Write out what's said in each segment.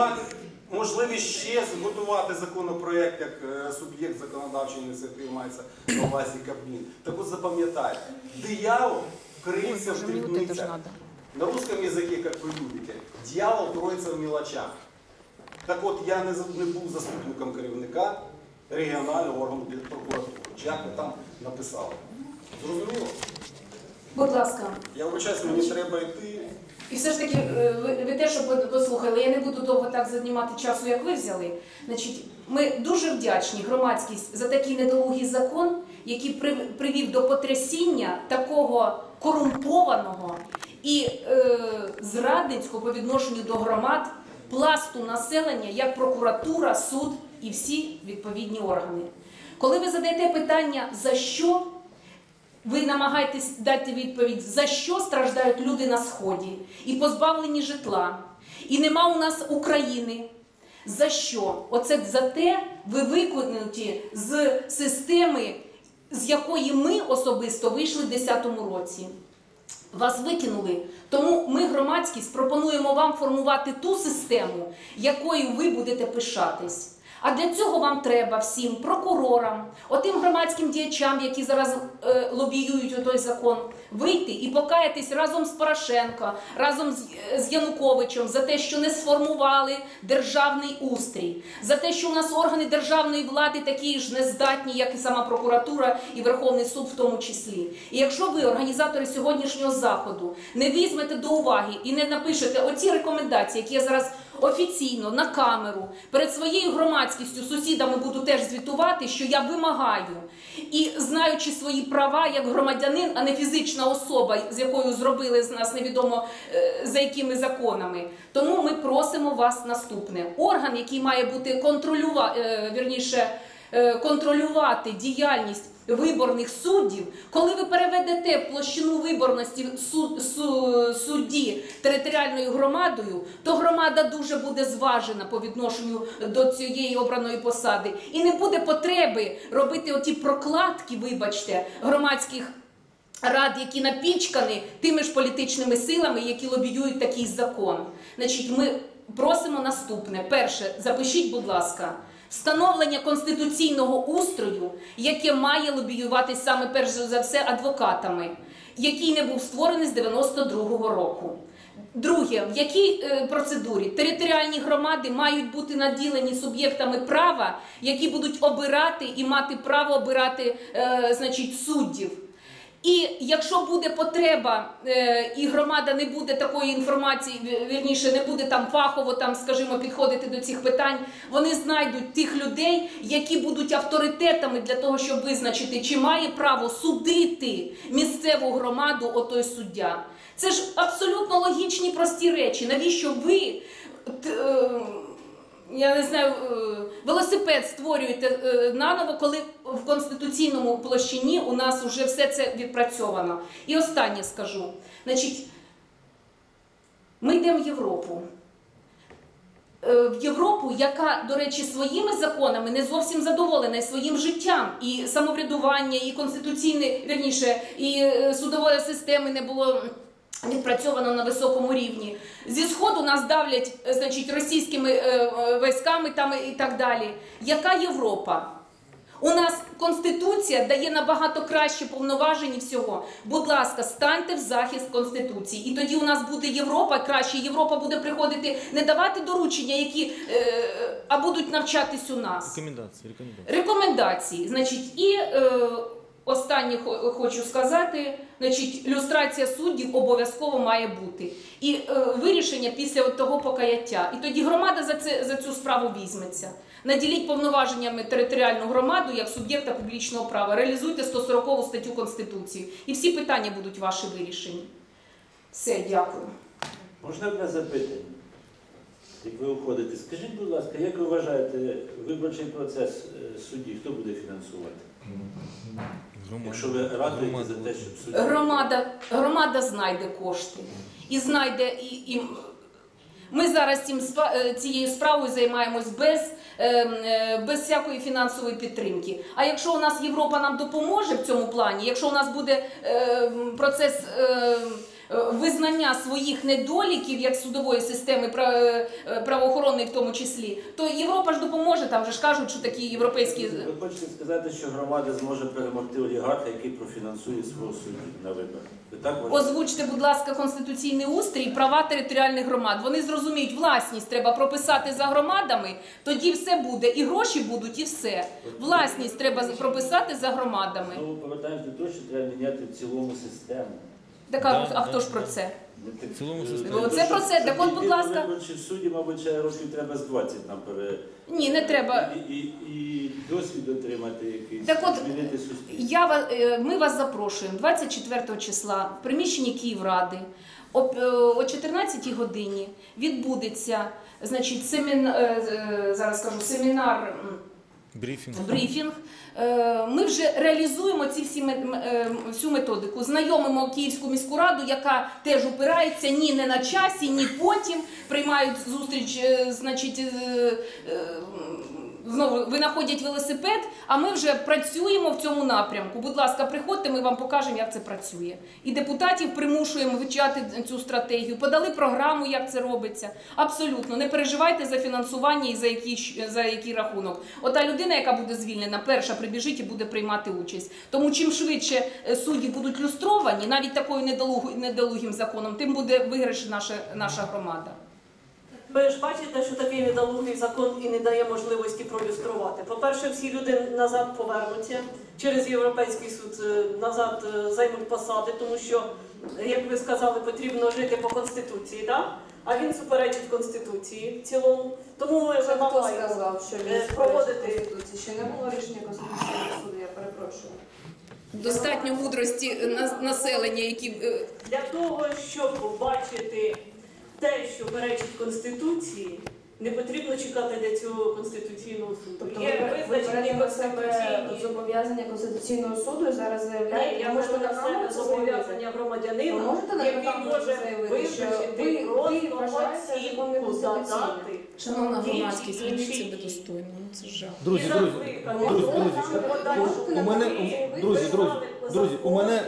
мати можливість ще зготувати законопроект, як е, суб'єкт законодавчої ініціативи мається на увазі Кабмін. Так от запам'ятайте, диявол криється в Боже, мне вот это же дрібницях. надо. На русском языке, как вы любите, дьявол кроется в мелочах. Так от я не, за- не був заступником керівника регіонального органу прокуратури. Чи Як ви там написали? Зрозуміло? Будь ласка. Я вибачаюсь, мені треба йти. І все ж таки, е, ви, ви теж щоб послухали, я не буду довго так займати часу, як ви взяли. Значить, ми дуже вдячні громадськість за такий недолугий закон, який прив- привів до потрясіння такого корумпованого і е, зрадницького по відношенню до громад пласту населення, як прокуратура, суд і всі відповідні органи. Коли ви задаєте питання, за що ви намагаєтесь дати відповідь, за що страждають люди на сході і позбавлені житла, і нема у нас України. За що? Оце за те ви виконуті з системи, з якої ми особисто вийшли в 2010 році. Вас викинули. Тому ми, громадськість, пропонуємо вам формувати ту систему, якою ви будете пишатись. А для цього вам треба всім прокурорам, отим громадським діячам, які зараз е, лобіюють той закон, вийти і покаятись разом з Порошенко, разом з, е, з Януковичем за те, що не сформували державний устрій, за те, що у нас органи державної влади такі ж нездатні, як і сама прокуратура і Верховний суд в тому числі. І якщо ви, організатори сьогоднішнього заходу, не візьмете до уваги і не напишете оці рекомендації, які я зараз офіційно на камеру перед своєю громадськістю, сусідами буду теж звітувати, що я вимагаю і знаючи свої права як громадянин, а не фізична особа, з якою зробили з нас невідомо е, за якими законами. Тому ми просимо вас наступне: орган, який має бути контролювати, вірніше, е, контролювати діяльність. Виборних суддів, коли ви переведете площину виборності суд, су- судді територіальною громадою, то громада дуже буде зважена по відношенню до цієї обраної посади. І не буде потреби робити оті прокладки, вибачте, громадських рад, які напічкані тими ж політичними силами, які лобіюють такий закон. Значить, ми просимо наступне: перше, запишіть, будь ласка. Встановлення конституційного устрою, яке має лобіюватись саме перш за все адвокатами, який не був створений з 92-го року. Друге, в якій е, процедурі територіальні громади мають бути наділені суб'єктами права, які будуть обирати і мати право обирати е, значить, суддів. І якщо буде потреба, е, і громада не буде такої інформації, ві- вірніше, не буде там фахово, там, скажімо, підходити до цих питань, вони знайдуть тих людей, які будуть авторитетами для того, щоб визначити, чи має право судити місцеву громаду отой суддя. Це ж абсолютно логічні прості речі. Навіщо ви? Я не знаю, е, велосипед створюєте е, наново, коли в конституційному площині у нас вже все це відпрацьовано. І останнє скажу. Значить, ми йдемо в Європу. Е, В Європу, яка, до речі, своїми законами не зовсім задоволена і своїм життям, і самоврядування, і конституційне, вірніше, і судової системи не було відпрацьовано на високому рівні. Зі сходу нас давлять, е, значить, російськими е, е, військами там і так далі. Яка Європа? У нас конституція дає набагато краще повноважень і всього. Будь ласка, станьте в захист конституції, і тоді у нас буде Європа краще. Європа буде приходити не давати доручення, які е, а будуть навчатись у нас. Рекомендації, рекомендації. Рекомендації. Значить, і е, останнє хочу сказати: значить, люстрація суддів обов'язково має бути. І е, вирішення після от того покаяття. І тоді громада за, це, за цю справу візьметься. Наділіть повноваженнями територіальну громаду як суб'єкта публічного права. Реалізуйте 140 статтю Конституції. І всі питання будуть ваші вирішені. Все, дякую. Можна одне запитання? Як ви уходите, скажіть, будь ласка, як ви вважаєте, виборчий процес е, судді, хто буде фінансувати? Якщо ви радуєте за те, щоб судді... Громада, громада знайде кошти і знайде і, і ми зараз цим е, цією справою займаємось без, е, е, без всякої фінансової підтримки. А якщо у нас Європа нам допоможе в цьому плані, якщо у нас буде е, процес. Е, визнання своїх недоліків як судової системи е, е, правоохоронної, в тому числі, то Європа ж допоможе. Там же ж кажуть, що такі європейські Ви хочете сказати, що громада зможе перемогти олігарха, який профінансує свого суддю на виборах? Ви так вважаєте? Озвучте, будь ласка, конституційний устрій, права територіальних громад. Вони зрозуміють, власність треба прописати за громадами, тоді все буде. І гроші будуть, і все. Власність треба прописати за громадами. Знову повертаємось до того, що треба міняти в цілому систему. Так, а, Да, а да, хто ж да. про це? Так- В цілому системі. Оце про це. Так от, будь ласка. до виборчих судді, мабуть, ще років треба з 20 нам пере... Ні, не треба. І, і, і досвід отримати якийсь, Так от, змінити суспільство. Я ва- е, ми вас запрошуємо 24 числа в приміщенні Київради. О, е, о 14 годині відбудеться значить, семін, е, е, зараз скажу, семінар. м, Брифінг. брифінг. Е, Ми вже реалізуємо ці всі е, всю методику. Знайомимо Київську міську раду, яка теж упирається ні не на часі, ні потім. Приймають зустріч, е, значить. Знову винаходять велосипед, а ми вже працюємо в цьому напрямку. Будь ласка, приходьте, ми вам покажемо, як це працює. І депутатів примушуємо вивчати цю стратегію. Подали програму, як це робиться. Абсолютно, не переживайте за фінансування і за який, за який рахунок. Ота людина, яка буде звільнена, перша прибіжить і буде приймати участь. Тому чим швидше е, судді будуть люстровані, навіть такою недолугим законом, тим буде виграш наша, наша громада. Ви ж бачите, що такий недолугий закон і не дає можливості пролюструвати. По-перше, всі люди назад повернуться через Європейський суд е, назад е, займуть посади, тому що, е, як ви сказали, потрібно жити по конституції, так? А він суперечить конституції в цілому. Тому ми Хто вимагаємо сказав, що він проводити Конституції? Ще не було рішення Конституційного суду, я перепрошую. Достатньо мудрості населення, які для того, щоб побачити те, що перечить конституції, не потрібно чекати для цього конституційного суду. Тобто Є ви, ви визначені берете на себе конституційні. зобов'язання Конституційного суду і зараз Ні, заявляєте, я можу на себе це зобов'язання Ви громадянина, можете на який камеру може заявити, що визначити ви, просто вважаєте закон оцінку неконституційним? задати. Шановна громадськість, себе дії. достойно. Ну це жах. Друзі, друзі, друзі, друзі, камеру у- мене- у- друзі, друзі, друзі, у мене-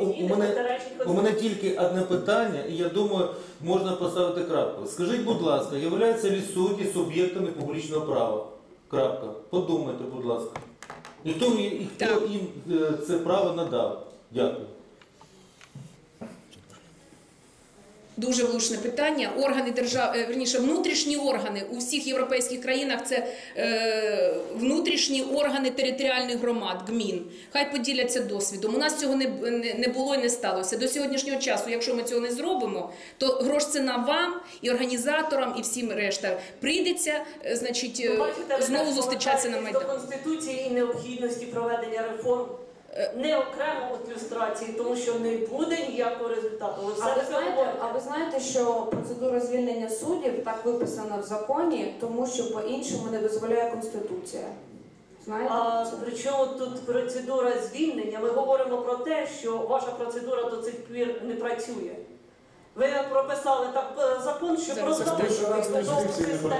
у- у мене- У мене тільки одне питання, і я думаю, можна поставити крапку. Скажіть, будь ласка, являються ли судді суб'єктами публічного права? Крапка. Подумайте, будь ласка. І хто, і- і хто їм е, це право надав? Дякую. Дуже влучне питання. Органи держави, верніше, внутрішні органи у всіх європейських країнах це е, внутрішні органи територіальних громад, ГМІН. Хай поділяться досвідом. У нас цього не, не, не було і не сталося. До сьогоднішнього часу, якщо ми цього не зробимо, то грош ціна вам і організаторам, і всім решта прийдеться, е, значить, е, бачите, знову зустрічатися на майдані. до Конституції і необхідності проведення реформ. Е. Не окремо від люстрації, тому що не буде ніякого результату. Ви все А ви знаєте, а ви знаєте, що процедура звільнення суддів так виписана в законі, тому що по-іншому не дозволяє Конституція. Знаєте? А Причому при чому тут процедура звільнення? Ми говоримо про те, що ваша процедура до цих пір не працює. Ви прописали так е, закон, що Зараз просто останній судову систему.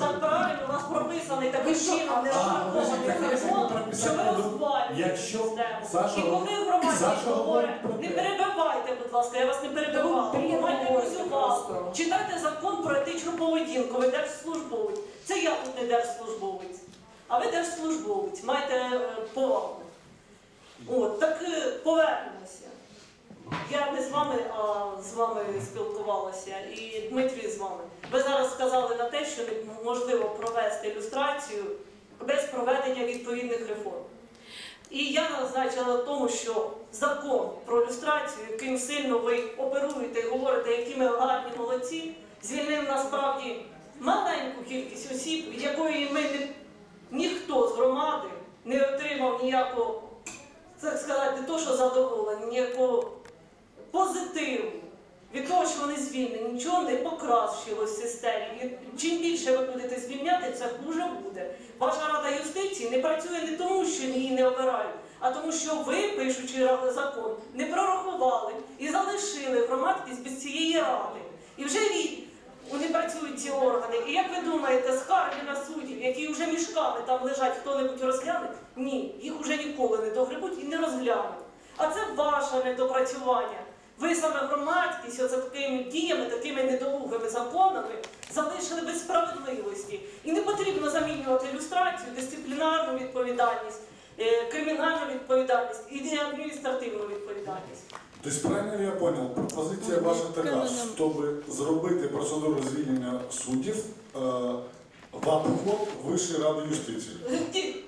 Так правильно, у нас прописаний такий чином не шаркований закон, що ви розвалюєте Якщо систему. Саша І коли говорить, говорить про не те. перебивайте, будь ласка, я вас не перебивала. Ну, приємно Майте говорити увагу. просто. Читайте закон про етичну поведінку, ви держслужбовець. Це я тут не держслужбовець. А ви держслужбовець, маєте е, повагу. От, так е, повернемося. Я не з вами, а з вами спілкувалася, і Дмитрій з вами. Ви зараз сказали на те, що неможливо провести ілюстрацію без проведення відповідних реформ. І я назначила тому, що закон про ілюстрацію, яким сильно ви оперуєте і говорите, які ми гарні молодці, звільнив насправді маленьку кількість осіб, від якої ми не, ніхто з громади не отримав ніякого, так сказати, не то, що задоволення, ніякого позитиву. Від того, що вони звільнені, нічого не покращилось в системі. І чим більше ви будете звільняти, це хуже буде. Ваша рада юстиції не працює не тому, що її не обирають, а тому, що ви, пишучи закон, не прорахували і залишили громадськість без цієї ради. І вже рік вони працюють ці органи. І як ви думаєте, скарги на суддів, які вже мішками там лежать, хто-небудь розгляне? Ні, їх вже ніколи не догребуть і не розглянуть. А це ваше недопрацювання. Ви саме громадськість, оце такими діями, такими недолугими законами залишили без справедливості. І не потрібно замінювати люстрацію, дисциплінарну відповідальність, е, кримінальну відповідальність і адміністративну відповідальність. Тобто, правильно я понял, пропозиція ваша така, щоб зробити процедуру звільнення суддів е, в обход Вищої ради юстиції.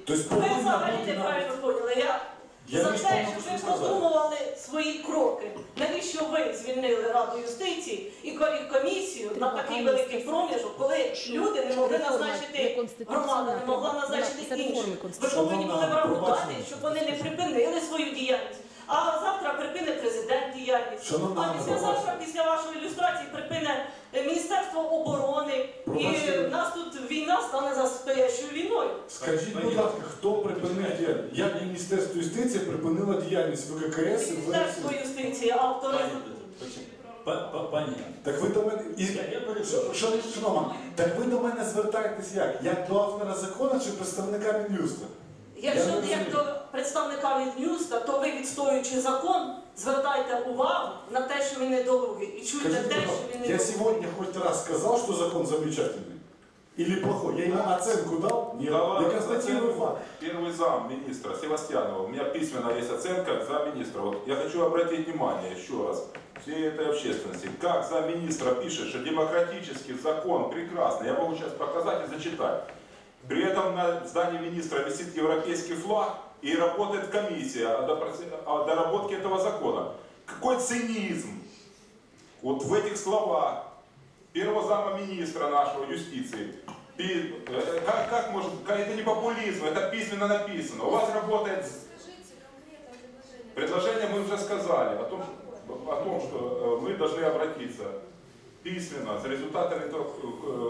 Тобто Ви взагалі неправильно поняли. Я, Я за те, повністю ви продумували свої кроки. Навіщо ви звільнили Раду юстиції і ко- комісію на такий великий проміжок, коли люди не могли назначити громада, не могла назначити інших. Ви повинні були врахувати, щоб вони не припинили свою діяльність. А завтра припине президент діяльність. А післязавтра, пробачте. після вашої ілюстрації, припине Міністерство оборони. І Пробачте. в нас тут війна стане застоящою війною. Скажіть, будь ласка, хто припинив діяльність? Як Міністерство юстиції припинило діяльність ВККС і Міністерство юстиції, автори. Пані. Па- па- пані, Так ви до мене... І... я, я перепрошую. Так ви до мене звертаєтесь як? Як до автора закону чи представника Мін'юста? Якщо не як розумію. до представника від Ньюста, то ви відстоюючи закон, звертайте увагу на те, що він недолугий, і чуйте Скажите, те, що пожалуйста, він я недолугий. сегодня хоть раз сказал, что закон замечательный? Или плохой? Я ему оценку дал? Нет. Да ладно, я констатирую оценку. факт. Первый зам министра Севастьянова, у меня письменно есть оценка за министра. Вот я хочу обратить внимание еще раз всей этой общественности. Как замминистра пишет, что демократический закон прекрасный. Я могу сейчас показать и зачитать. При этом на здании министра висит европейский флаг и работает комиссия о доработке этого закона. Какой цинизм вот в этих словах первого зама министра нашего юстиции. Э, Как, как может, как это не популизм, это письменно написано. У вас работает предложение, мы уже сказали о том, о том, что э, мы должны обратиться письменно с результатами этого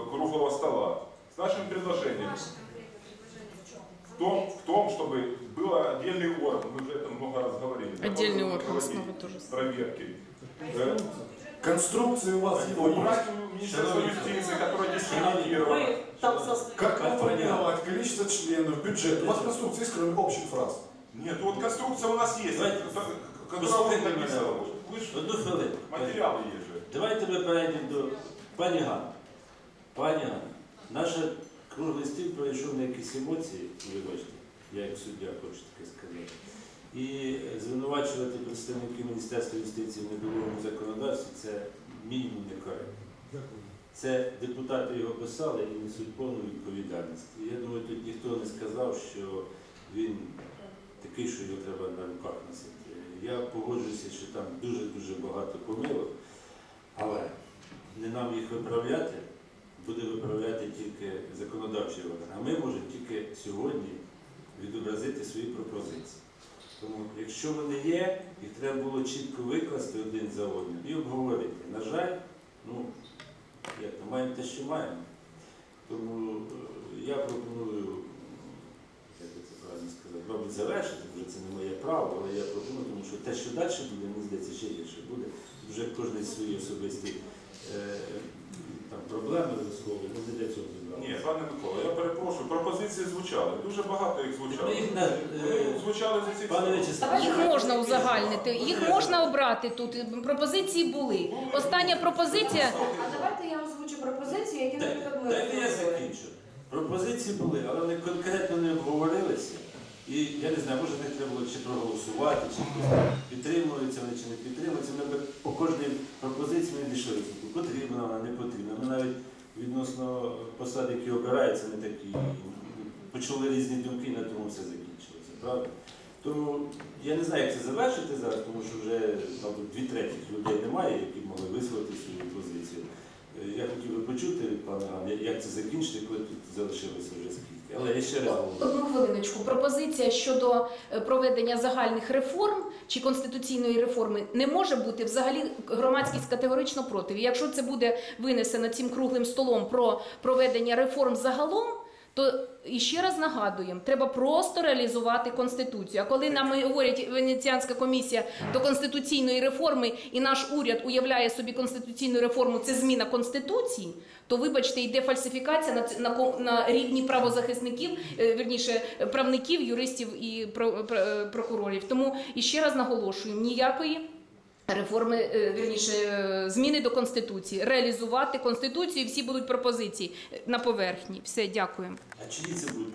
круглого стола с нашим предложением. В том, в том, чтобы был отдельный орган, мы уже это много раз говорили. для того, Отдельный чтобы орган, проводить снова тоже. Проверки. Э, Конструкции у вас его Убрать есть. у Министерства юстиции, которое Ви дискредитировано. там зас- Как Как формировать количество членов, бюджет? У вас конструкция есть, кроме общих фраз? Нет, вот конструкция у нас есть, Давайте, которая послухайте вот мене. написана. Вы ж Одну хвилину. материалы есть же. Давайте ми перейдемо до пані Ганни. Пані Ганна, наш круглий стіл пройшов на якісь емоції, вибачте, Я як суддя хочу таке сказати. І звинувачувати представників Міністерства юстиції в недолугому законодавстві це мінімум некоректно. Це депутати його писали і несуть повну відповідальність. І я думаю, тут ніхто не сказав, що він такий, що його треба на руках носити. Я погоджуюся, що там дуже-дуже багато помилок, але не нам їх виправляти, буде виправляти тільки законодавчий орган. А ми можемо тільки сьогодні відобразити свої пропозиції. Тому, якщо вони є, їх треба було чітко викласти один за одним і обговорити. На жаль, ну, як то, маємо те, що маємо. Тому е, я пропоную, як би це правильно сказати, мабуть, завершити, вже це не моє право, але я пропоную, тому що те, що далі буде, мені здається, ще гірше буде. Вже кожен свої особисті е, там, проблеми висловлює, ну не для цього зібрали. Ні, пане Микола, я перепрошую, пропозиції звучали. Дуже багато їх звучало. Ну, їх на- Вони звучали за ці Пане Вячеславе, Їх можна узагальнити, їх можна обрати тут. Пропозиції були. Остання пропозиція. А давайте я озвучу пропозиції, які, Дай- наприклад, ми Дайте я закінчу. Пропозиції були, але вони конкретно не обговорилися. І я не знаю, може не треба було чи проголосувати, чи підтримуються вони, чи не підтримуються. Ми по кожній пропозиції ми дійшли. Потрібна вона, не потрібна. Ми навіть відносно посад, які обираються, ми такі почули різні думки, і на тому все закінчилося. Правда? Тому я не знаю, як це завершити зараз, тому що вже, мабуть, дві третіх людей немає, які могли висловити свою позицію. Е, Я хотів би почути, пане Ган, як це закінчити, коли тут залишилося вже скільки. Але ще раз. Одну хвилиночку. Пропозиція щодо е, проведення загальних реформ чи конституційної реформи не може бути взагалі громадськість категорично проти. Якщо це буде винесено цим круглим столом про проведення реформ загалом. То і ще раз нагадуємо, треба просто реалізувати конституцію. А коли нам говорять Венеціанська комісія до конституційної реформи, і наш уряд уявляє собі конституційну реформу, це зміна конституції, то вибачте, йде фальсифікація на, на, на рівні правозахисників, е, вірніше правників, юристів і е, прокурорів. Тому і ще раз наголошую: ніякої реформи, е, вірніше, е, зміни до Конституції, реалізувати Конституцію, і всі будуть пропозиції на поверхні. Все, дякую. А чиї це будуть